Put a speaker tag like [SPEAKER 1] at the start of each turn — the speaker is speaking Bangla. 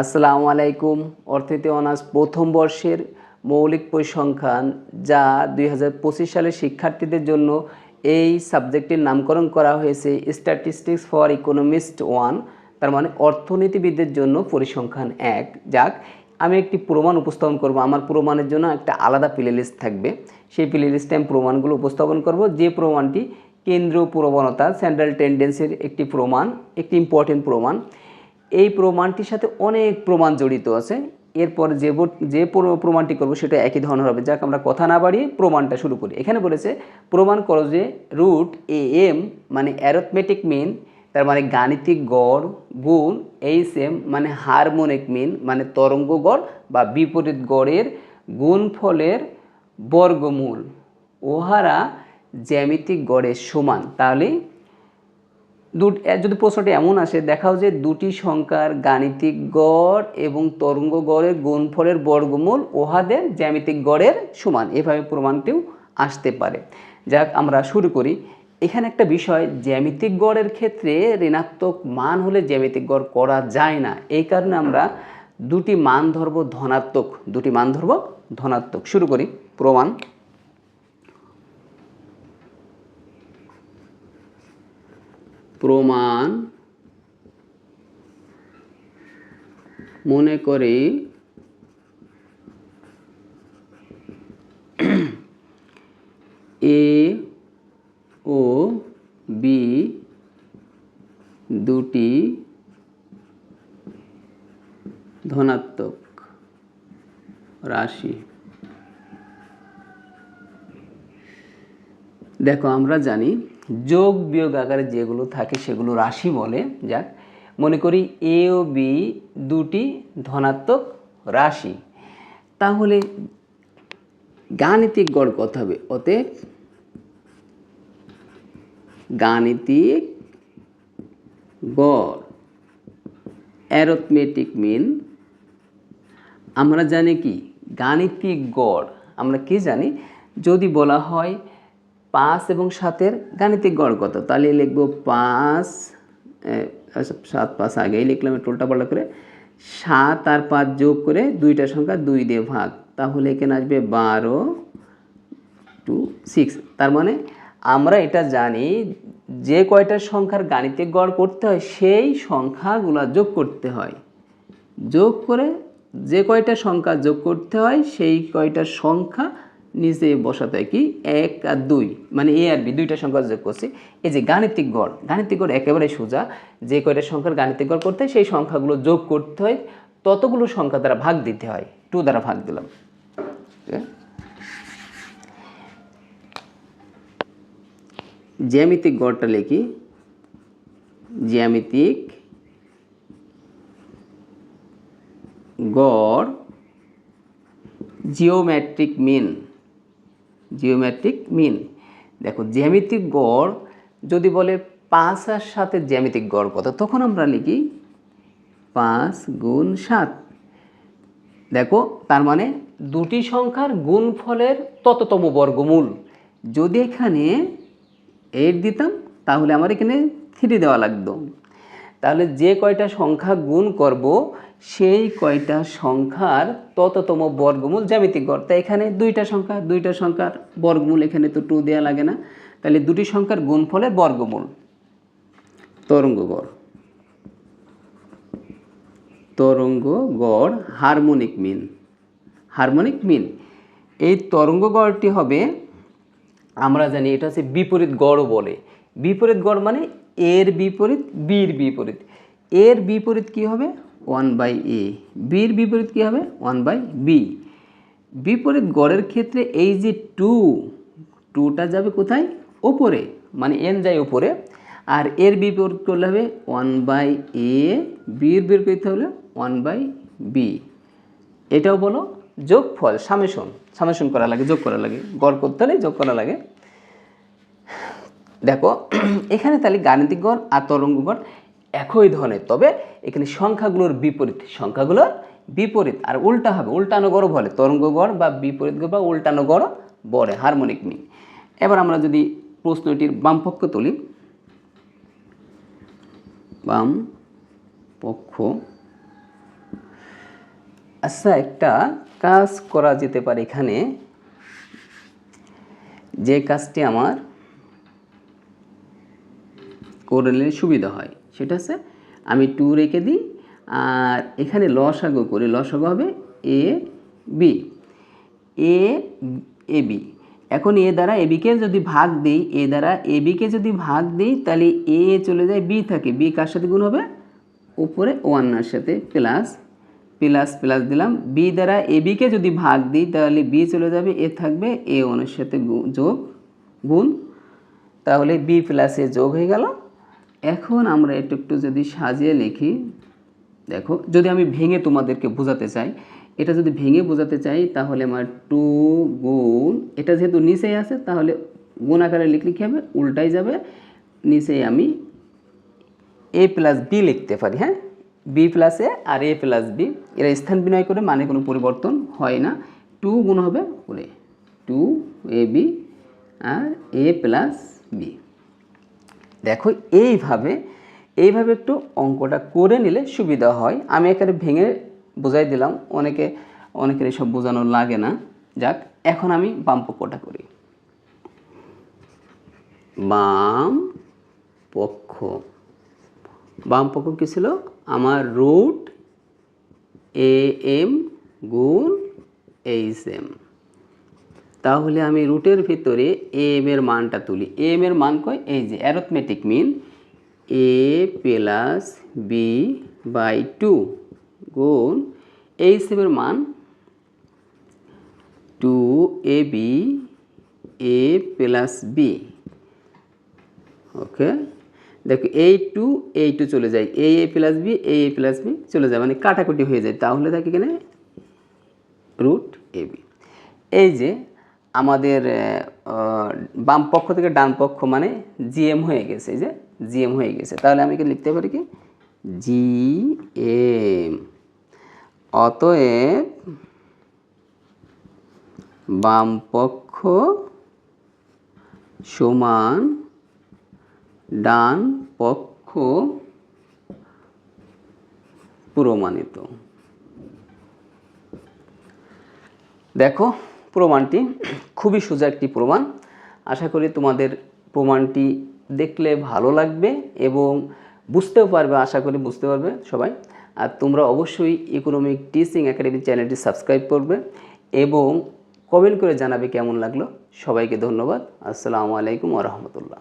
[SPEAKER 1] আসসালামু আলাইকুম। অর্থনীতি অনার্স প্রথম বর্ষের মৌলিক পরিসংখ্যান যা দুই সালের শিক্ষার্থীদের জন্য এই সাবজেক্টের নামকরণ করা হয়েছে স্ট্যাটিস্টিক্স ফর ইকোনমিস্ট ওয়ান তার মানে অর্থনীতিবিদদের জন্য পরিসংখ্যান এক। যাক, আমি একটি প্রমাণ উপস্থাপন করব। আমার প্রমাণের জন্য একটা আলাদা প্লে লিস্ট থাকবে। সেই প্লে লিস্টে আমি প্রমাণগুলো উপস্থাপন করব। যে প্রমাণটি কেন্দ্রীয় প্রবণতা সেন্ট্রাল টেন্ডেন্সির একটি প্রমাণ, একটি ইম্পর্টেন্ট প্রমাণ। এই প্রমাণটির সাথে অনেক প্রমাণ জড়িত আছে। এরপর যে যে প্রমাণটি করব সেটা একই ধরনের হবে। যাক, আমরা কথা না বাড়িয়ে প্রমাণটা শুরু করি। এখানে বলেছে, প্রমাণ করো যে রুট এ এম মানে অ্যারথমেটিক মিন তার মানে গাণিতিক গড় গুণ এইচ এম মানে হারমোনিক মিন মানে তরঙ্গ গড় বা বিপরীত গড়ের গুণফলের বর্গমূল। ওহারা জ্যামিতিক গড়ের সমান। তাহলে যদি প্রশ্নটি এমন আসে, দেখাও যে দুটি সংখ্যার গাণিতিক গড় এবং তরঙ্গ গড়ের গুণফলের বর্গমূল ওহাদের জ্যামিতিক গড়ের সমান। এভাবে প্রমাণটিও আসতে পারে। যাক, আমরা শুরু করি। এখানে একটা বিষয়, জ্যামিতিক গড়ের ক্ষেত্রে ঋণাত্মক মান হলে জ্যামিতিক গড় করা যায় না। এই কারণে আমরা দুটি মান ধরব ধনাত্মক, দুটি মান ধরব ধনাত্মক। শুরু করি, প্রমাণ। প্রমাণ মনে করি এ ও বি দুটি ধনাত্মক রাশি। দেখো আমরা জানি যোগ বিয়োগ আকারে যেগুলো থাকে সেগুলো রাশি বলে, যাক, মনে করি এ ও বি দুটি ধনাত্মক রাশি। তাহলে গাণিতিক গড় কত হবে? অতএব গাণিতিক গড় অ্যারথমেটিক মিন আমরা জানি কি? গাণিতিক গড়। আমরা কি জানি? যদি বলা হয় পাঁচ এবং সাতের গাণিতিক গড় কত? তাহলে লিখব পাঁচ আচ্ছা, সাত পাঁচ আগেই লিখলাম একটু উল্টাপাল্টা করে। সাত আর পাঁচ যোগ করে দুইটা সংখ্যা দুই দিয়ে ভাগ। তাহলে এখানে আসবে বারো টু সিক্স। তার মানে আমরা এটা জানি যে কয়টা সংখ্যার গাণিতিক গড় করতে হয় সেই সংখ্যাগুলো যোগ করতে হয়। যোগ করে যে কয়টা সংখ্যা যোগ করতে হয় সেই কয়টা সংখ্যা নিচে বসাতে কি? এক আর দুই। মানে এ আর বি, দুইটা সংখ্যা যোগ করছি। এই যে গাণিতিক গড় গাণিতিক গড় একেবারে সোজা। যে কয়টা সংখ্যার গাণিতিক গড় করতে সেই সংখ্যাগুলো যোগ করতে হয়। ততগুলো সংখ্যা দ্বারা ভাগ দিতে হয়। টু দ্বারা ভাগ দিলাম। জ্যামিতিক গড়টা লিখি। জ্যামিতিক গড় জিওমেট্রিক মিন জিওমেট্রিক মিন দেখো, জ্যামিতিক গড় যদি বলে পাঁচ আর সাথে জ্যামিতিক গড় কত, তখন আমরা লিখি পাঁচ গুণ সাত। দেখো, তার মানে দুটি সংখ্যার গুণফলের তততম বর্গমূল। যদি এখানে এইট দিতাম, তাহলে আমার এখানে থ্রি দেওয়া লাগতো। তাহলে যে কয়টা সংখ্যা গুণ করব সেই কয়টা সংখ্যার তততম বর্গমূল জ্যামিতিক গড়। তাই এখানে দুইটা সংখ্যা, দুইটা সংখ্যার বর্গমূল এখানে তো টু দেওয়া লাগে না। তাহলে দুটি সংখ্যার গুণফলের বর্গমূল। তরঙ্গ গড়। তরঙ্গ গড় হারমোনিক মিন হারমোনিক মিন এই তরঙ্গ গড়টি হবে, আমরা জানি এটা হচ্ছে বিপরীত গড় বলে। বিপরীত গড় মানে এর বিপরীত বির বিপরীত। এর বিপরীত কি হবে? One by A. বির বিপরীত কি হবে? One by B. বিপরীত গড়ের ক্ষেত্রে এই যে টু, টুটা যাবে কোথায়? ওপরে। মানে এন যায় উপরে আর এর বিপরীত করলে হবে ওয়ান বাই এ। বির করতে হলে ওয়ান বাই বি। এটাও বলো, যোগফল, সামেশন। সামেশন করা লাগে, যোগ করা লাগে। গড় করতে হলে যোগ করা লাগে। দেখো, এখানে তাহলে গাণিতিক গড় আর তরঙ্গ গড় একই ধরনের, তবে এখানে সংখ্যাগুলোর বিপরীত। সংখ্যাগুলোর বিপরীত, আর উল্টা হবে, উল্টানো গড় বলে, তরঙ্গ গড় বা বিপরীত গড় বা উল্টানো গড় বলে হারমোনিক মি এবার আমরা যদি প্রশ্নটির বাম পক্ষ তুলি। বাম পক্ষ। আচ্ছা একটা কাজ করা যেতে পারে এখানে। যে কাজটি আমার করে নিলে সুবিধা হয়। সেটা হচ্ছে আমি টু রেখে দিই আর এখানে লসাগু করে। লসাগু হবে এ বি এ এ বি এখন এ দ্বারা এ বিকে যদি ভাগ দিই এ দ্বারা এ বিকে যদি ভাগ দিই, তাহলে এ চলে যায় বি থাকে। বি কার সাথে গুণ হবে? উপরে ওয়ান্নার সাথে প্লাস প্লাস প্লাস দিলাম। বি দ্বারা এ বিকে যদি ভাগ দিই, তাহলে বি চলে যাবে এ থাকবে এ ওয়ানের সাথে যোগ গুণ। তাহলে বি প্লাস এ যোগ হয়ে গেল। এখন আমরা একটু একটু যদি সাজিয়ে লিখি, দেখো, যদি আমি ভেঙে তোমাদেরকে বোঝাতে চাই, এটা যদি ভেঙে বোঝাতে চাই, তাহলে আমার টু গুণ, এটা যেহেতু নিচেই আছে, তাহলে গুণ আকারে লিখলে কী হবে? উল্টাই যাবে। নিচেই আমি এ প্লাস বি লিখতে পারি হ্যাঁ? বি প্লাস এ আর এ প্লাস বি এরা স্থান বিনয় করে মানে কোনো পরিবর্তন হয় না। টু গুণ হবে, করে, টু এ বি আর এ প্লাস বি দেখো, এইভাবে এইভাবে একটু অঙ্কটা করে নিলে সুবিধা হয়। আমি এখানে ভেঙে বোঝাই দিলাম, অনেকে, অনেকের এসব বোঝানো লাগে না। যাক, এখন আমি বাম পক্ষটা করি। বাম পক্ষ। বাম পক্ষ কী ছিল? আমার রুট এ এম গুণ এইচ এম তাহলে আমি রুটের ভিতরে এ এম এর মানটা তুলি। এ এম এর মান কয়? এই যে arithmetic mean A plus B by two গুণ এইচ এম এর মান two A B A plus B okay দেখো, এই টু এই টু চলে যায়। A A plus B A A plus B চলে যায় মানে কাটাকুটি হয়ে যায়। তাহলে থাকে এখানে রুট এ বি এই যে আমাদের বাম পক্ষ থেকে ডান পক্ষ মানে জিএম হয়ে গেছে যে জিএম হয়ে গেছে। তাহলে আমি কি লিখতে পারি কি? জি এম অতএব বাম পক্ষ সমান ডান পক্ষ প্রমাণিত। দেখো প্রমাণটি খুবই সোজা একটি প্রমাণ। আশা করি তোমাদের প্রমাণটি দেখলে ভালো লাগবে এবং বুঝতেও পারবে, আশা করি বুঝতে পারবে সবাই। আর তোমরা অবশ্যই ইকোনমিক টিচিং একাডেমি চ্যানেলটি সাবস্ক্রাইব করবে এবং কমেন্ট করে জানাবে কেমন লাগল। সবাইকে ধন্যবাদ। আসসালামু আলাইকুম ওরহমতুল্লাহ